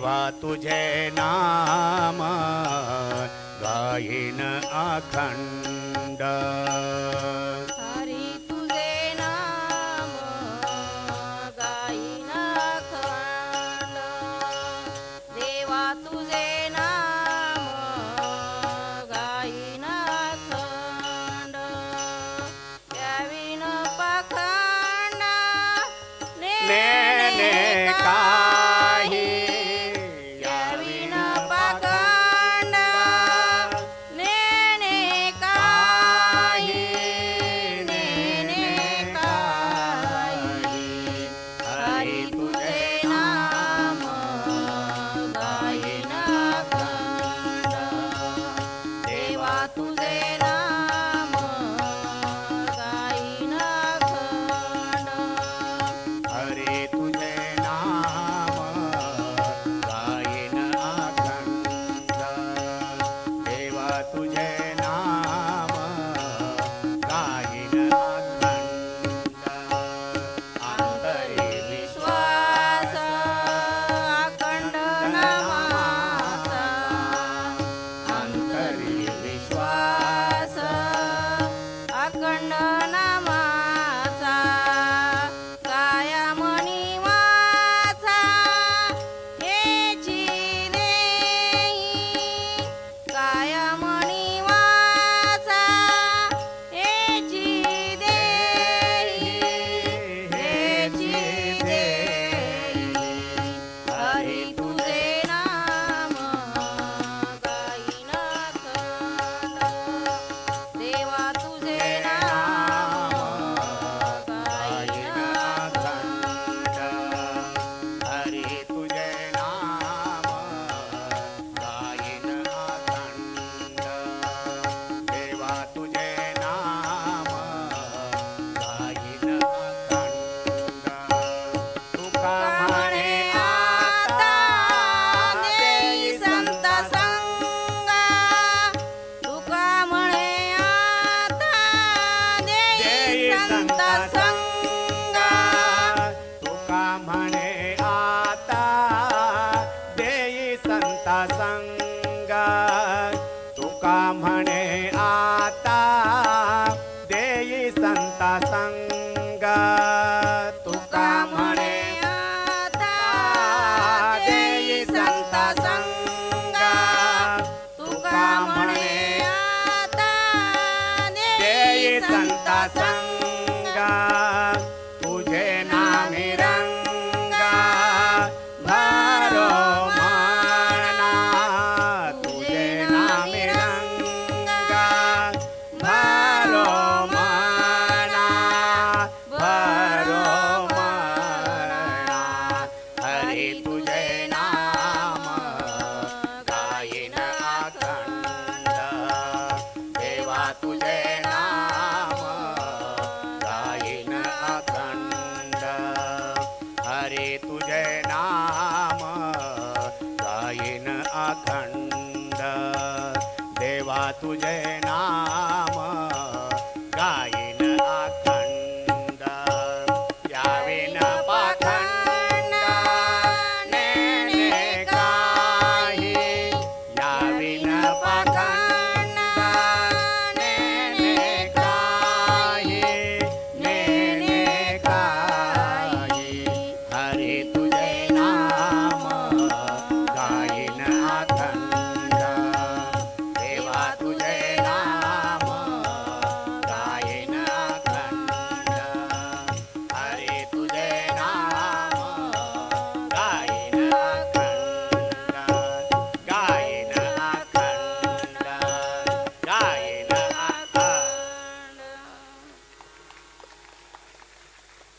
देवा तुझे नाम गायन अखंड. का म्हणे आता? देई संता संग. तुका म्हणे आता? देई संता संग. रे तुझे नाम गायन अखंड. देवा तुझे नाम